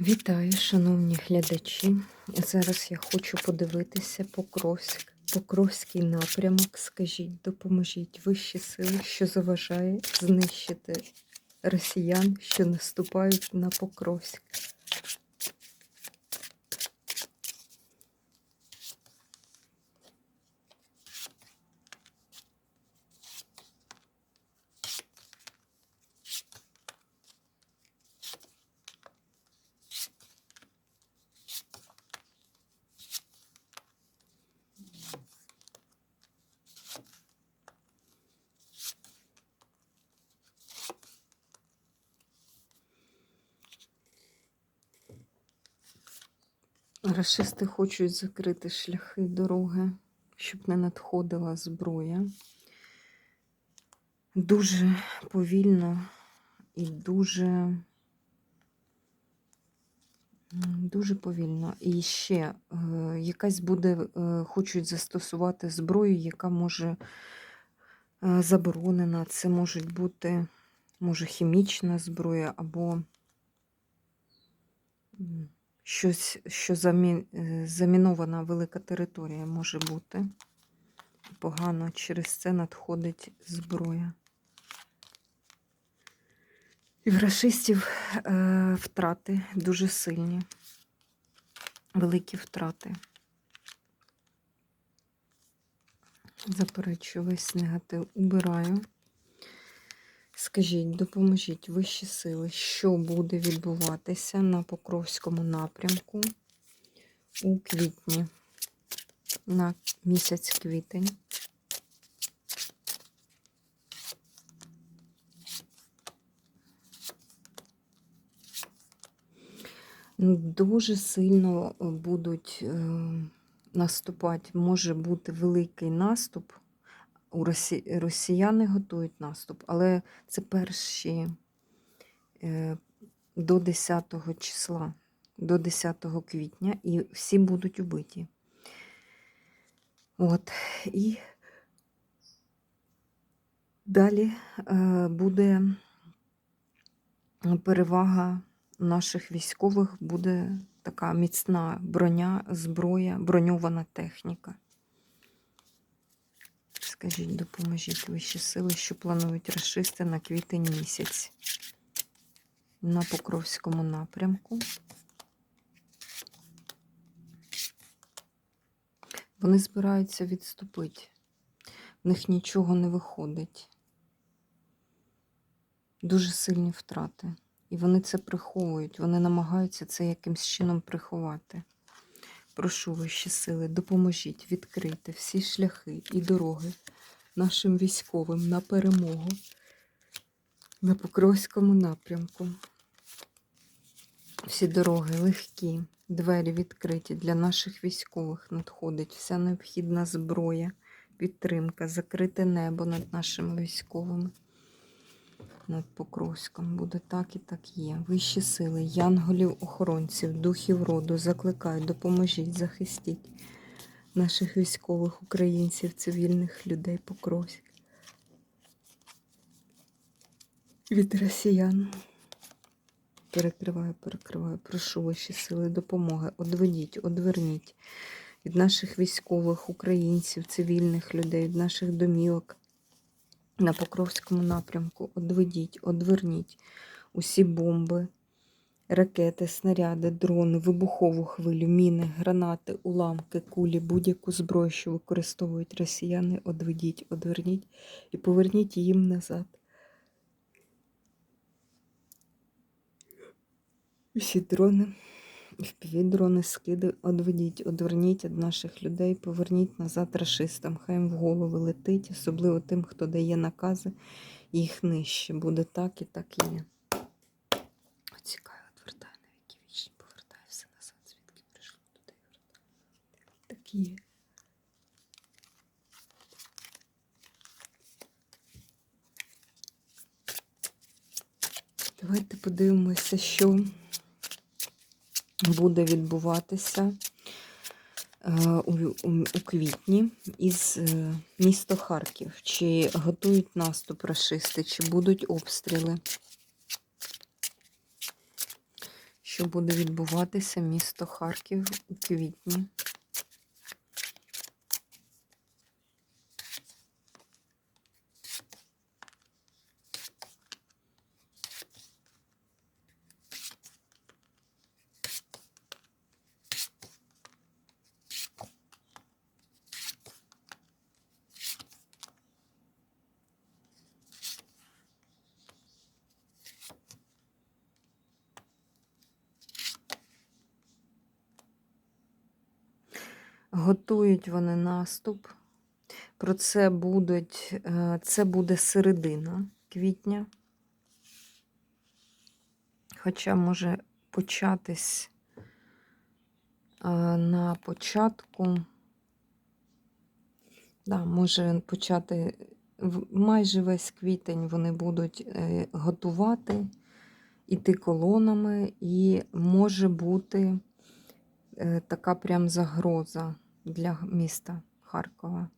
Вітаю, шановні глядачі. Зараз я хочу подивитися Покровськ, Покровський напрямок. Скажіть, допоможіть вищі сили, що заважає знищити росіян, що наступають на Покровськ. Рашисти хочуть закрити шляхи дороги, щоб не надходила зброя. Дуже повільно і дуже, дуже повільно. І ще е, якась буде, е, хочуть застосувати зброю, яка може е, заборонена. Це можуть бути, може, хімічна зброя або. Щось, що замі... е, замінована велика територія може бути. Погано через це надходить зброя. І в рашистів е, втрати дуже сильні, великі втрати. Заперечую весь негатив убираю. Скажіть, допоможіть вищі сили, що буде відбуватися на Покровському напрямку у квітні, на місяць квітень. Ну, Дуже сильно е, будуть е, наступати, може бути великий наступ. У Росі... Росіяни готують наступ, але це перші е, до 10 числа, до 10 квітня, і всі будуть убиті. От, і далі е, буде перевага наших військових, буде така міцна броня, зброя, броньована техніка. Скажіть, допоможіть вищі сили, що планують расисти на квітень місяць на Покровському напрямку. Вони збираються відступити. В них нічого не виходить. Дуже сильні втрати. І вони це приховують. Вони намагаються це якимсь чином приховати. Прошу вищі сили, допоможіть відкрити всі шляхи і дороги нашим військовим на перемогу на Покровському напрямку. Всі дороги легкі, двері відкриті для наших військових надходить вся необхідна зброя, підтримка, закрите небо над нашими військовими. Над Покровськом буде так і так є. Вищі сили, янголів, охоронців, духів роду закликають, допоможіть, захистіть наших військових українців, цивільних людей Покровськ. Від росіян. Перекриваю, перекриваю, прошу ваші сили допомоги. Одведіть, одверніть від наших військових, українців, цивільних людей, від наших домівок на Покровському напрямку. Одведіть, одверніть усі бомби, ракети, снаряди, дрони, вибухову хвилю, міни, гранати, уламки, кулі, будь-яку зброю, що використовують росіяни, одведіть, одверніть і поверніть їм назад. Всі дрони, впівдрони, скиди, одведіть, одверніть від наших людей, поверніть назад рашистам. Хай їм в голови летить, особливо тим, хто дає накази, їх нижче. Буде так і так і є. Оцікаю, відвертаю на віки вічні, повертаю все назад, звідки прийшло туди і вертаю. Так і є. Давайте подивимося, що буде відбуватися е, у, квітні із е, міста Харків. Чи готують наступ рашисти, чи будуть обстріли? Що буде відбуватися місто Харків у квітні. Готують вони наступ. Про це будуть, е, це буде середина квітня. Хоча може початись е, на початку. Да, може почати майже весь квітень вони будуть е, готувати, іти колонами, і може бути така прям загроза для міста Харкова.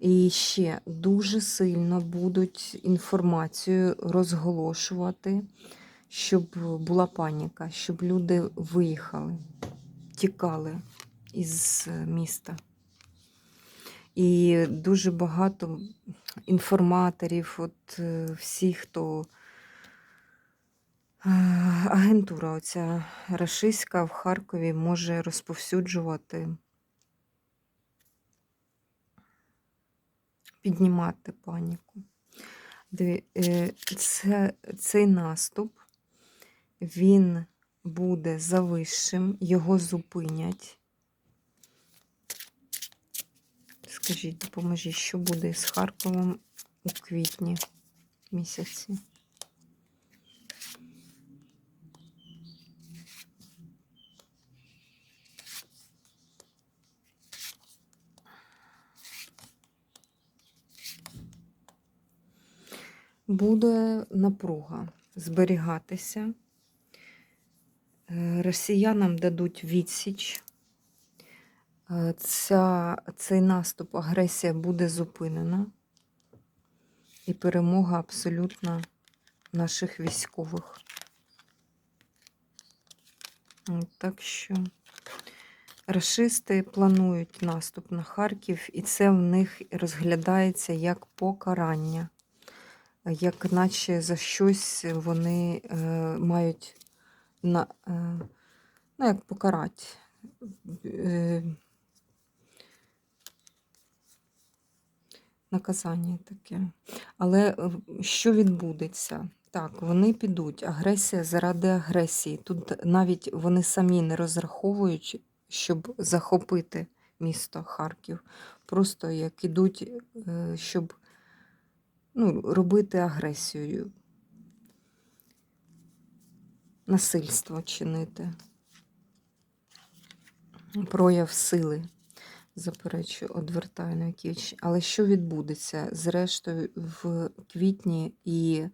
І ще дуже сильно будуть інформацію розголошувати, щоб була паніка, щоб люди виїхали, тікали із міста. І дуже багато інформаторів, от е, всі, хто е, агентура оця рашистська в Харкові може розповсюджувати, піднімати паніку. Е, Це, цей наступ, він буде завищим, його зупинять. Скажіть, допоможіть, що буде з Харковом у квітні місяці? Буде напруга зберігатися. Е, Росіянам дадуть відсіч. Е, Ця, цей наступ, агресія буде зупинена. І перемога абсолютно наших військових. Так що рашисти планують наступ на Харків, і це в них розглядається як покарання, як наче за щось вони е, мають на, е, ну, як покарати. Е, наказання таке. Але е, що відбудеться? Так, вони підуть. Агресія заради агресії. Тут навіть вони самі не розраховують, щоб захопити місто Харків. Просто як ідуть, е, щоб ну, робити агресію, насильство чинити, прояв сили заперечую, одвертаю на кіч. Але що відбудеться? Зрештою, в квітні, і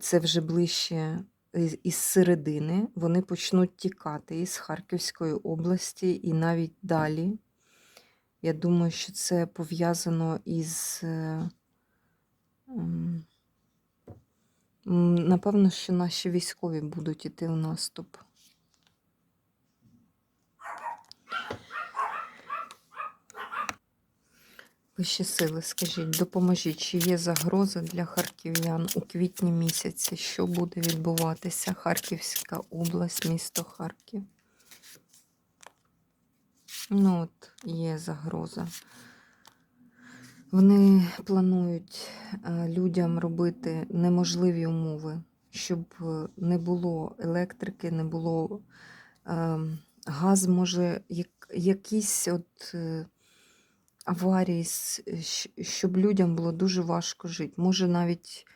це вже ближче із- із середини, вони почнуть тікати із Харківської області і навіть далі. Я думаю, що це пов'язано із. Напевно, що наші військові будуть іти в наступ. Вищі сили, скажіть, допоможіть, чи є загроза для харків'ян у квітні місяці? Що буде відбуватися? Харківська область, місто Харків. Ну от, є загроза. Вони планують е, людям робити неможливі умови, щоб е, не було електрики, не було ем, газ, може, якісь от. е, аварії, щоб людям було дуже важко жити. Може навіть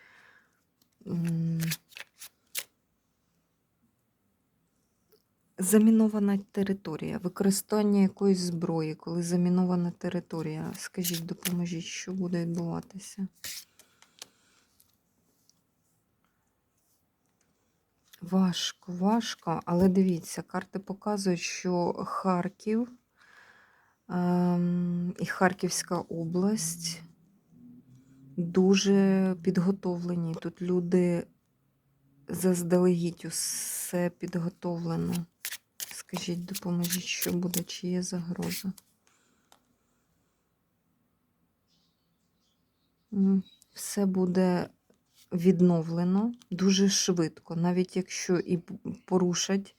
замінована територія, використання якоїсь зброї, коли замінована територія. Скажіть, допоможіть, що буде відбуватися? Важко, важко, але дивіться, карти показують, що Харків ем, і Харківська область дуже підготовлені. Тут люди заздалегідь усе підготовлено. Скажіть, допоможіть, що буде, чи є загроза. Все буде відновлено дуже швидко, навіть якщо і порушать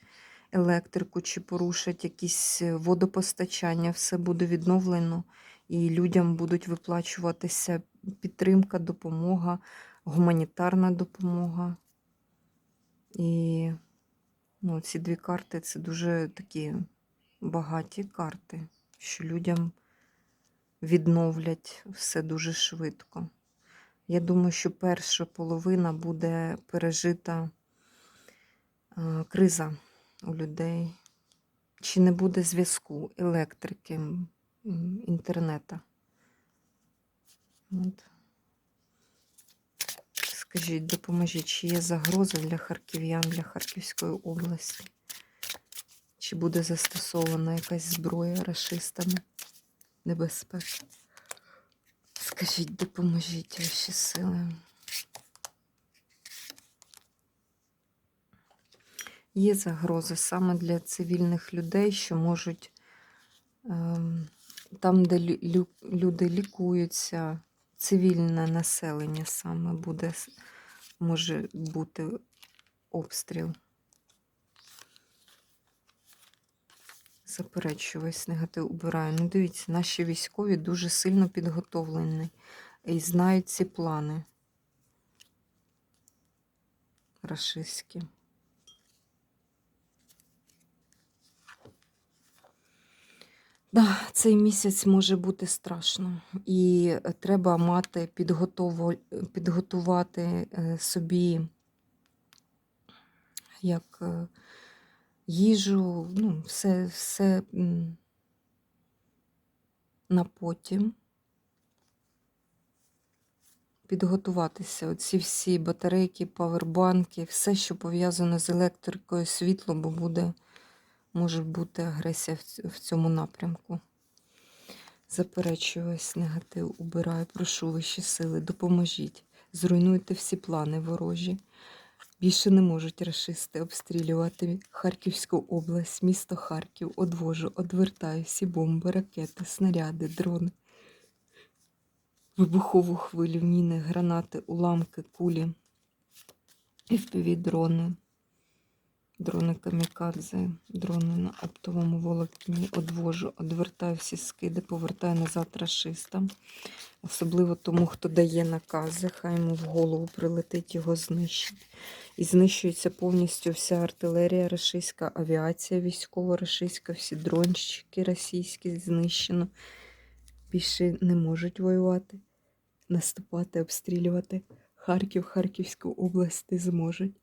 електрику чи порушать якісь е, водопостачання, все буде відновлено, і людям будуть виплачуватися підтримка, допомога, гуманітарна допомога. І ну, ці дві карти це дуже такі багаті карти, що людям відновлять все дуже швидко. Я думаю, що перша половина буде пережита е, криза у людей. Чи не буде зв'язку, електрики, інтернета? От. Скажіть, допоможіть, чи є загроза для харків'ян, для Харківської області? Чи буде застосована якась зброя рашистами? Небезпека? Скажіть, допоможіть ваші сили. Є загрози саме для цивільних людей, що можуть ем, там, де лю- лю- люди лікуються, цивільне населення саме буде, може бути обстріл. Заперечую весь негатив убираю. Ну, дивіться, наші військові дуже сильно підготовлені і знають ці плани рашистські. Да, цей місяць може бути страшно, і е, треба мати підготово, підготувати е, собі як е, їжу, ну, все, все на потім. Підготуватися, оці всі батарейки, павербанки, все, що пов'язане з електрикою, світло, бо буде, може бути агресія в цьому напрямку. Заперечую весь негатив, убираю, прошу вищі сили, допоможіть. Зруйнуйте всі плани ворожі. Більше не можуть рашисти обстрілювати Харківську область, місто Харків, одвожу, одвертаю всі бомби, ракети, снаряди, дрони, вибухову хвилю, міни, гранати, уламки, кулі, FPV-дрони, дрони камікадзе, дрони на оптовому волокні, одвожу, одвертаю всі скиди, повертаю назад рашистам. Особливо тому, хто дає накази, хай йому в голову прилетить, його знищить. І знищується повністю вся артилерія російська, авіація військова російська, всі дронщики російські знищено. Більше не можуть воювати, наступати, обстрілювати. Харків, Харківську область зможуть.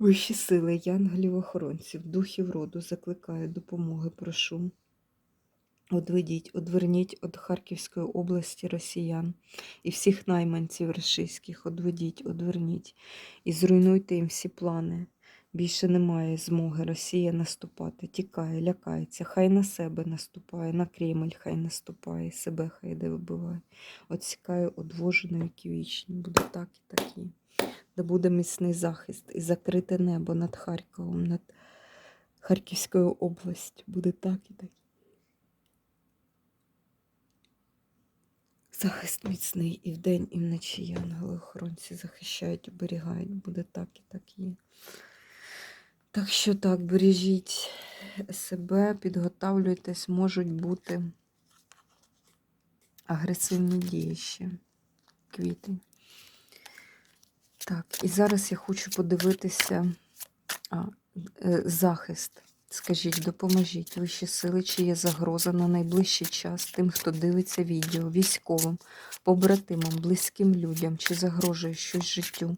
Вищі сили, янголів охоронців, духів роду закликаю допомоги, прошу. Одведіть, одверніть від Харківської області росіян і всіх найманців російських, одведіть, одверніть і зруйнуйте їм всі плани. Більше немає змоги Росія наступати, тікає, лякається, хай на себе наступає, на Кремль хай наступає, себе хай де вибиває. Отсікаю, одвожу на віки вічні. Буде так і так і. Да буде міцний захист і закрите небо над Харковом, над Харківською областю. Буде так і так. Захист міцний і вдень, і вночі янголи-охоронці захищають, оберігають. Буде так і так є. Так що так, бережіть себе, підготавлюйтесь, можуть бути агресивні дії ще. Квітень. Так, і зараз я хочу подивитися а, е, захист. Скажіть, допоможіть вищі сили, чи є загроза на найближчий час тим, хто дивиться відео, військовим, побратимам, близьким людям, чи загрожує щось життю,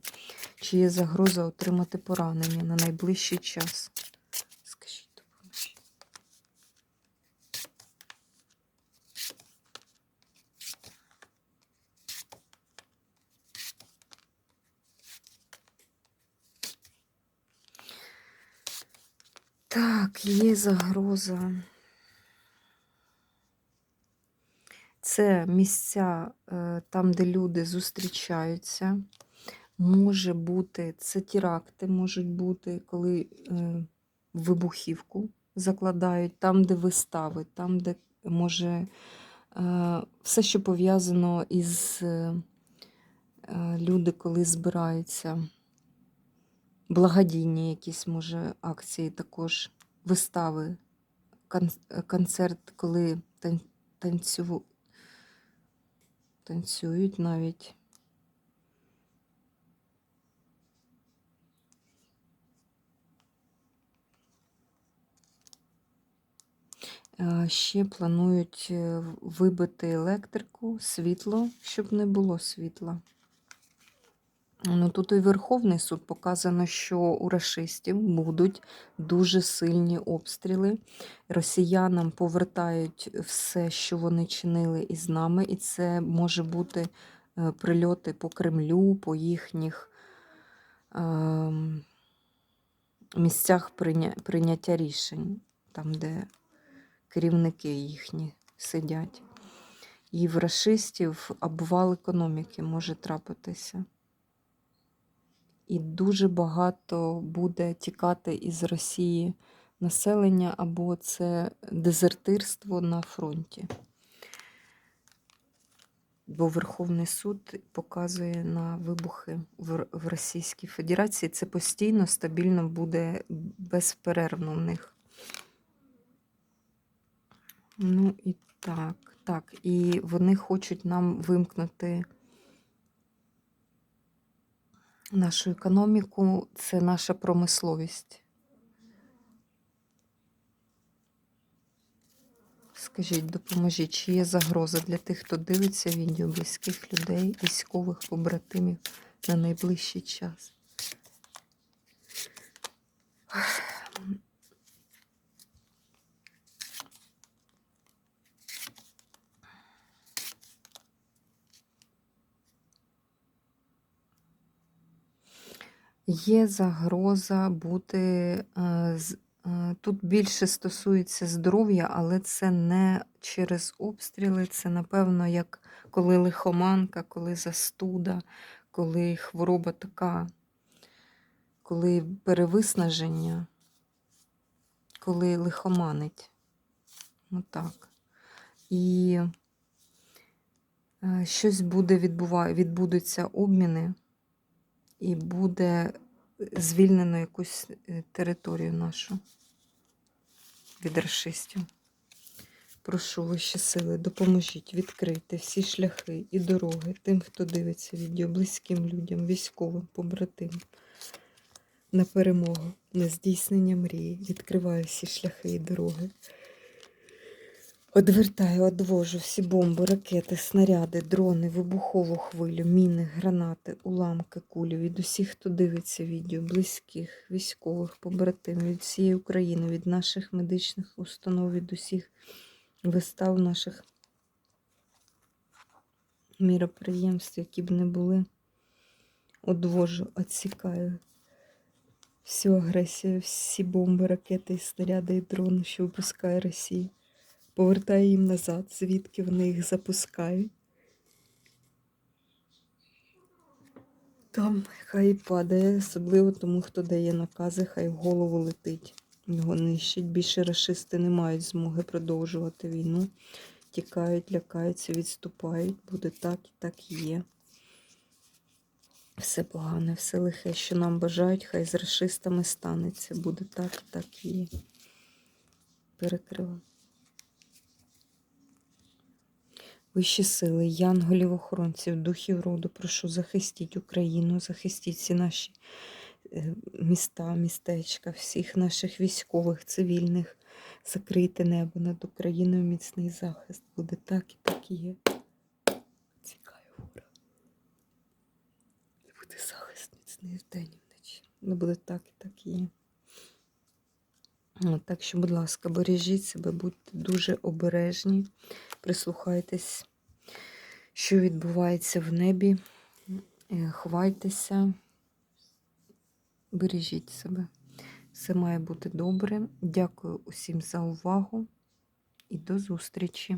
чи є загроза отримати поранення на найближчий час. Так, є загроза. Це місця е, там, де люди зустрічаються. Може бути, це теракти можуть бути, коли е, вибухівку закладають, там, де вистави, там, де може е, все, що пов'язано із люди, коли збираються. Благодійні якісь, може, акції також, вистави, концерт, коли танцю... танцюють навіть. Ще планують е, вибити електрику, світло, щоб не було світла. Ну, тут і Верховний суд показано, що у рашистів будуть дуже сильні обстріли. Росіянам повертають все, що вони чинили із нами, і це може бути е, прильоти по Кремлю, по їхніх ем, місцях прийня- прийняття рішень, там, де керівники їхні сидять. І в рашистів обвал економіки може трапитися. І дуже багато буде тікати із Росії населення, або це дезертирство на фронті. Бо Верховний суд показує на вибухи в Російській Федерації. Це постійно, стабільно буде безперервно в них. Ну і так, так. І вони хочуть нам вимкнути нашу економіку, це наша промисловість. Скажіть, допоможіть, чи є загроза для тих, хто дивиться відео близьких людей, військових побратимів на найближчий час? Є загроза бути. е, е, Тут більше стосується здоров'я, але це не через обстріли, це, напевно, як коли лихоманка, коли застуда, коли хвороба така, коли перевиснаження, коли лихоманить. Отак. І е, щось буде відбува... відбудуться обміни і буде звільнено якусь е, територію нашу від расистів. Прошу вищі сили, допоможіть відкрити всі шляхи і дороги тим, хто дивиться відео, близьким людям, військовим, побратимам. На перемогу, на здійснення мрії. Відкриваю всі шляхи і дороги. Одвертаю, одвожу всі бомби, ракети, снаряди, дрони, вибухову хвилю, міни, гранати, уламки, кулі від усіх, хто дивиться відео, близьких, військових, побратимів, від всієї України, від наших медичних установ, від усіх вистав наших міроприємств, які б не були. Одвожу, відсікаю всю агресію, всі бомби, ракети, снаряди і дрони, що випускає Росія повертає їм назад, звідки вони їх запускають. Там хай падає, особливо тому, хто дає накази, хай в голову летить. Його нищить. Більше расисти не мають змоги продовжувати війну. Тікають, лякаються, відступають. Буде так і так є. Все погане, все лихе, що нам бажають, хай з расистами станеться. Буде так і так є. Перекриваю. Вищі сили, янголів, охоронців, духів роду, прошу, захистіть Україну, захистіть всі наші е, міста, містечка, всіх наших військових, цивільних. Закрийте небо над Україною, міцний захист. Буде так і так і є. Цікаю ворога. Буде захист міцний вдень і вночі. Буде так і так і є. Так що, будь ласка, бережіть себе, будьте дуже обережні, прислухайтесь, що відбувається в небі, е, хвайтеся, бережіть себе. Все має бути добре. Дякую усім за увагу і до зустрічі!